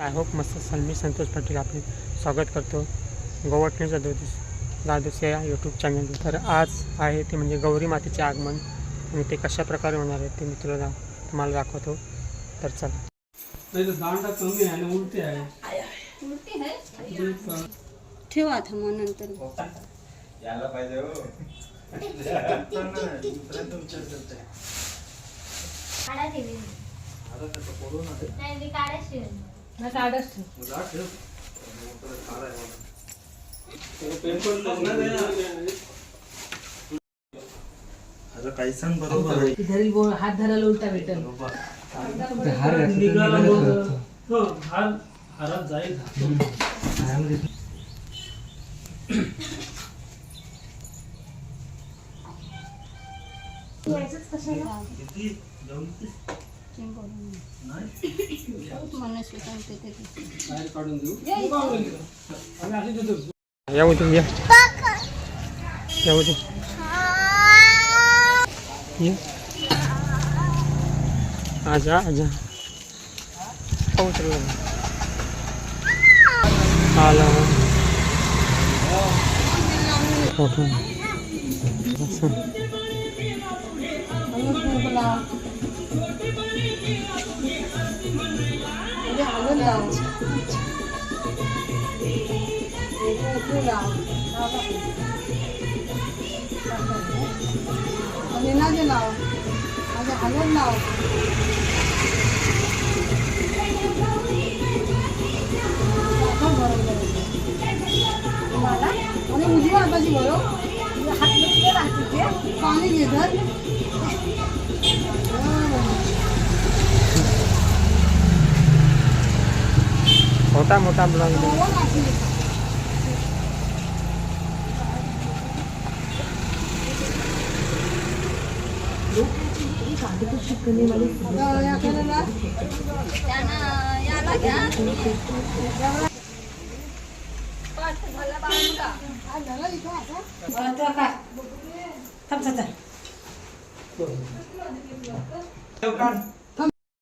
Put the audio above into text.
I hope मस्त असाल मी संतोष पाटील आपले स्वागत करतो. गोवटणे जाधवतीस जाधवस या यूट्यूब चॅनल तर आज आहे ते म्हणजे गौरी मातेचे आगमन. आणि ते कशा प्रकारे होणार आहे ते मी तुला दा- तुम्हाला दाखवतो. तर चला. कमी आहे आणि उलटी आहे. ठेवा आता मग नंतर. यायला पाहिजे हो काही सांग बरोबर. आहे धरी बोल हात धरायला उलटा भेटेल. निघाला मग हो हार हारात जाईल. किती? जाऊन मनुष्य सांगते बाहेर काढून देऊ आम्ही अशी देतो येऊ या ये आजा आजा पाऊस आला फोटो असं. हळद कुंकू लाव. म्हणजे हळद लाव. कुंकू लाव. आणि नागे लाव आणि हळद लाव साखर भरून द्यायचं. तुम्हाला आणि उजव्या हाताची बरोबर हात नुसते राहते पाणी घे मोठा मोठा ब्लॉग थांब थांब, थांब.